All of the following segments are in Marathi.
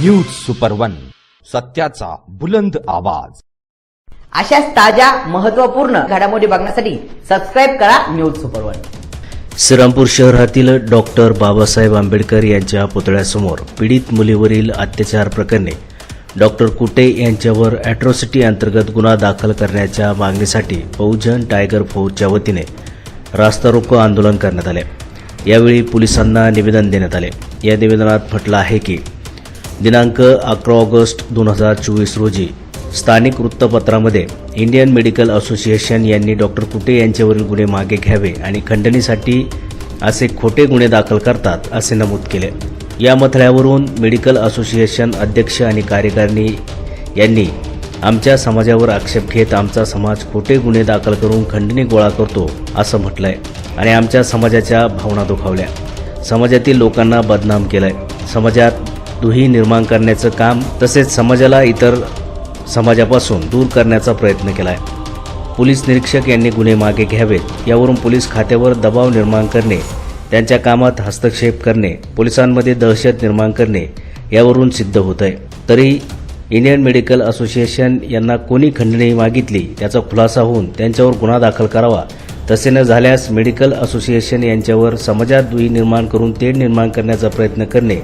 न्यूज सुपर वन सत्याचा बुलंद आवाज. अशाच ताज्या महत्त्वपूर्ण घडामोडी बघण्यासाठी सबस्क्राईब करा न्यूज सुपर वन श्रीरामपूर शहरातील डॉक्टर बाबासाहेब आंबेडकर यांच्या पुतळ्यासमोर पीडित मुलीवरील अत्याचार प्रकरणी डॉक्टर कुटे यांच्यावर अॅट्रॉसिटी अंतर्गत गुन्हा दाखल करण्याच्या मागणीसाठी बहुजन टायगर फौजच्या वतीने रास्ता रोको आंदोलन करण्यात आले. यावेळी पोलिसांना निवेदन देण्यात आले. या निवेदनात म्हटलं आहे की दिनांक अकरा ऑगस्ट दोन हजार चोवीस रोजी स्थानिक वृत्तपत्रामध्ये इंडियन मेडिकल असोसिएशन यांनी डॉक्टर कुटे यांच्यावरील गुन्हे मागे घ्यावे आणि खंडणीसाठी असे खोटे गुन्हे दाखल करतात असे नमूद केले. या मथळ्यावरून मेडिकल असोसिएशन अध्यक्ष आणि कार्यकारिणी यांनी आमच्या समाजावर आक्षेप घेत आमचा समाज खोटे गुन्हे दाखल करून खंडणी गोळा करतो असं म्हटलंय आणि आमच्या समाजाच्या भावना दुखावल्या. समाजातील लोकांना बदनाम केलंय. समाजात दुही निर्माण करण्याचं काम तसेच समाजाला इतर समाजापासून दूर करण्याचा प्रयत्न केला आहे पोलीस निरीक्षक यांनी गुन्हे मागे घ्यावेत यावरून पोलीस खात्यावर दबाव निर्माण करणे त्यांच्या कामात हस्तक्षेप करणे पोलिसांमध्ये दहशत निर्माण करणे यावरून सिद्ध होत आहे तरी इंडियन मेडिकल असोसिएशन यांना कोणी खंडणी मागितली त्याचा खुलासा होऊन त्यांच्यावर गुन्हा दाखल करावा तसे न झाल्यास मेडिकल असोसिएशन यांच्यावर समाजात दुही निर्माण करून तेढ निर्माण करण्याचा प्रयत्न करणे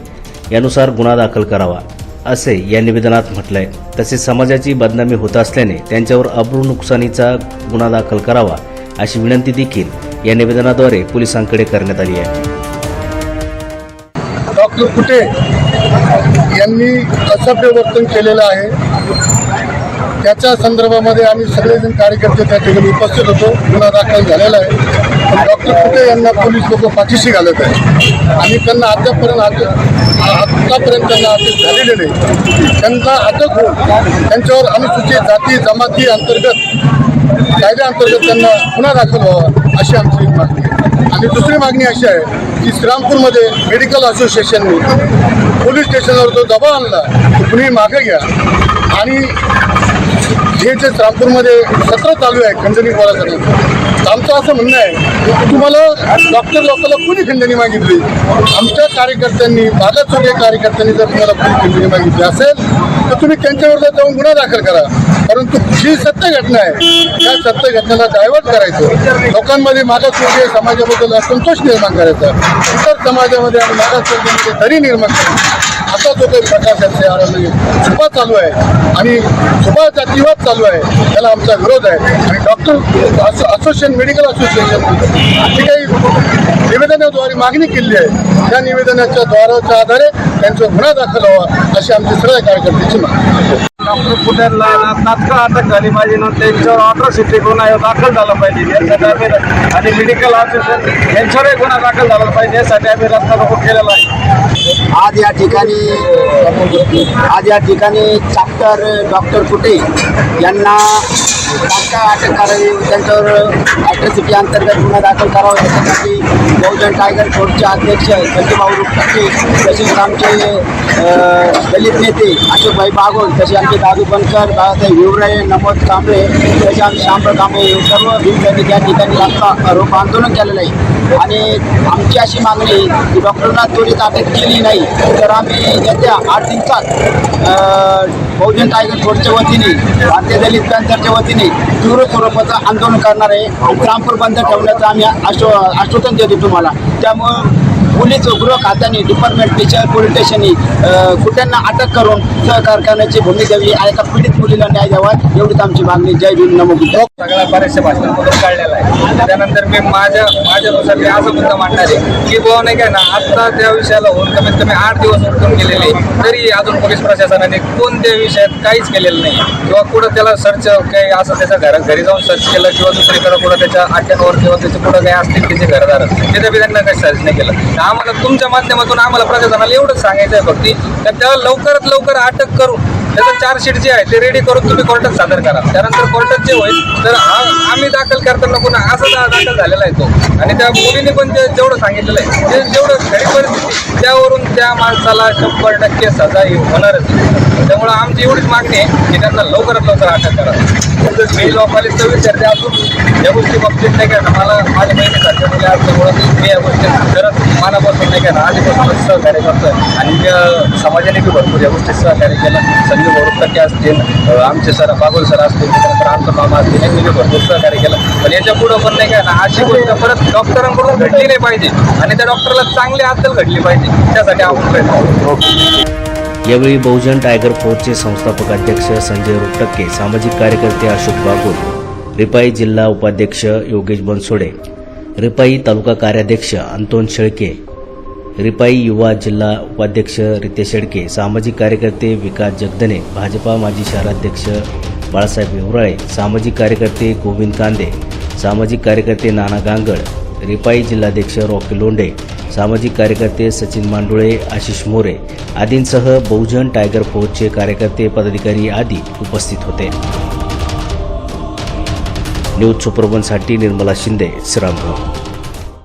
यानुसार गुन्हा दाखल करावा असे या निवेदनात म्हटलंय. तसेच समाजाची बदनामी होत असल्याने त्यांच्यावर अब्रू नुकसानीचा गुन्हा दाखल करावा अशी विनंती देखील या निवेदनाद्वारे पोलिसांकडे करण्यात आली आहे. डॉक्टर कुटे यांनी असभ्य वर्तन केलेलं आहे? त्याच्या संदर्भामध्ये आम्ही सगळेजण कार्यकर्ते त्या ठिकाणी उपस्थित होतो. गुन्हा दाखल झालेला आहे. पण डॉक्टर कुठे यांना पोलीस लोक पाठीशी घालत आहे आणि त्यांना अद्यापर्यंत अटक आतापर्यंत त्यांना अटक झालेली नाही. त्यांना अटक होऊन त्यांच्यावर अनुसूचित जाती जमाती अंतर्गत कायद्याअंतर्गत त्यांना गुन्हा दाखल व्हावा अशी आमची मागणी आहे. आणि दुसरी मागणी अशी आहे की श्रीरामपूरमध्ये मेडिकल असोसिएशनने पोलीस स्टेशनवर जो दबाव आणला तो कुणी मागे घ्या. आणि हे जे श्रीरामपूरमध्ये सत्र चालू आहे खंडणी गोळा करण्याचं आमचं असं म्हणणं आहे की तुम्हाला डॉक्टर लोकांना कुणी खंडणी मागितली? आमच्या कार्यकर्त्यांनी मागासवर्गीय कार्यकर्त्यांनी जर तुम्हाला कुणी खंडणी मागितली असेल तर तुम्ही त्यांच्यावर जाऊन गुन्हा दाखल करा. परंतु जी सत्य घटना आहे त्या सत्य घटनेला डायव्हर्ट करायचं. लोकांमध्ये मागासवर्गीय समाजाबद्दल असंतोष निर्माण करायचा. इतर समाजामध्ये आणि मागासवर्गीयांमध्ये तरी निर्माण करायचं. असा जो काही प्रकाश आहे आरामध्ये छुपा चालू आहे. आणि छुपा जातीवाद चालू आहे. त्याला आमचा विरोध आहे. आणि डॉक्टर असो असोसिएशन मेडिकल असोसिएशन जी काही निवेदनाद्वारे मागणी केली आहे त्या निवेदनाच्या द्वाराच्या आधारे त्यांचा गुन्हा दाखल व्हावा अशी आमची सगळ्या कार्यकर्त्याची मागणी डॉक्टर पुण्याला तात्काळ अटक झाली पाहिजे ना त्यांच्यावर अट्रॉसिटी गुन्हा दाखल झाला पाहिजे. यासाठी आम्ही आणि मेडिकल ऑफिसर यांच्यावरही गुन्हा दाखल झाला पाहिजे यासाठी आम्ही रस्ता रोको केलेला आहे. आज या ठिकाणी आज या ठिकाणी चाप्टर डॉक्टर कुटे यांना तात्काळ अटक करावी त्यांच्यावर ॲट्रॉसिटी अंतर्गत गुन्हा दाखल करावा याच्यासाठी बहुजन टायगर फोर्सचे अध्यक्ष संजयभाऊ रुपटे तसेच आमचे दलित नेते अशोकभाई बागोल तसे आमचे दादू बनकर बाळासाहेब हिवरे नमोद कांबळे तसे आमचे शामराव कांबळे हे सर्व भीमसैनिक त्या ठिकाणी रस्ता रोको आंदोलन केलेलं आहे. आणि आमची अशी मागणी की डॉक्टरांना त्वरित अटक केली नाही तर आम्ही येत्या आठ दिवसात बहुजन टायगर फोर्सच्या वतीने भारतीय दलित पॅन्थरच्या वतीने तीव्र स्वरूपाचं आंदोलन करणार आहे रामपूर बंद ठेवण्याचं आम्ही आश्व आश्वासन देतो तुम्हाला. त्यामुळं पोलीस गृह खात्याने डिपार्टमेंट टीचर पोलीस स्टेशननी कुठ्यांना अटक करून सहकार करण्याची भूमी द्यावी आणि एका पीडित मुलीला न्याय द्यावा एवढीच आमची मागणी. जय भीम नमो सगळ्या बऱ्याचशा भाषणांमधून काढलेला आहे. त्यानंतर मी माझ्या माझ्यानुसार मी असं मुद्दा मांडणार आहे. की बुवा नाही काय ना आता त्या विषयाला होऊन कमीत कमी आठ दिवस उठून गेलेले तरी अजून पोलीस प्रशासनाने कोणत्या विषयात काहीच केलेलं नाही. किंवा कुठं त्याला सर्च काही असं त्याच्या घरा घरी जाऊन सर्च केलं किंवा दुसरीकडं कुठं त्याच्या अड्ड्यांवर किंवा त्याचं कुठं काही असतील त्याचे घरदार त्याच्या बी त्यांना काही सर्च नाही केलं. आम्हाला तुमच्या माध्यमातून आम्हाला प्रशासनाला एवढंच सांगायचं आहे फक्त तर त्याला लवकरात लवकर अटक करून त्याचं चार्जशीट जे आहे ते रेडी करून तुम्ही कोर्टात सादर करा. त्यानंतर कोर्टात जे होईल तर हा- आम्ही दाखल करताना पुन्हा असा दाखल झालेला आहे तो. आणि त्या मुलीने पण ते जेवढं सांगितलेलं आहे ते जेवढं खरी परिस्थिती त्यावरून त्या माणसाला शंभर टक्के सजा होणारच. त्यामुळं आमची एवढीच मागणी आहे की त्यांना लवकरात लवकर अटक करा. तसंच मी लॉ कॉलेजचा विद्यार्थी असून या गोष्टी बाबतीत नाही का? ना मला माझ्या बहिणीसारख्या मुली म्हणजे असल्यामुळं मी या गोष्टी खरंच मनापासून नाही का? ना आधीपासूनच सहकार्य करतो आणि समाजाने बी भरपूर या गोष्टी सहकार्य केलं. संजय भोरुटके असतील. आमचे सर बागोल सर असतील त्यानंतर आमचा मामा असतील. यांनी बी भरपूर सहकार्य केलं. पण याच्या पुढं पण नाही का ना अशी गोष्ट परत डॉक्टरांकडून घडली नाही पाहिजे. आणि त्या डॉक्टरला चांगली अद्दल घडली पाहिजे. त्यासाठी आपण प्रयत्न यावेळी बहुजन टायगर फोर्सचे संस्थापक अध्यक्ष संजय रुपटक्के सामाजिक कार्यकर्ते अशोक बागुल रिपाई जिल्हा उपाध्यक्ष योगेश बनसोडे रिपाई तालुका कार्याध्यक्ष अंतोन शेळके रिपाई युवा जिल्हा उपाध्यक्ष रितेश शेडके सामाजिक कार्यकर्ते विकास जगदने भाजपा माजी शहराध्यक्ष बाळासाहेब हिवराळे सामाजिक कार्यकर्ते गोविंद कांदे सामाजिक कार्यकर्ते नाना गांगड रिपाई जिल्हाध्यक्ष रॉकी लोंढे सामाजिक कार्यकर्ते सचिन मांडुळे आशिष मोरे आदींसह बहुजन टायगर फौजचे कार्यकर्ते पदाधिकारी आदी उपस्थित होते. न्यूज सुप्रबनसाठी निर्मला शिंदे श्रीरामपूर.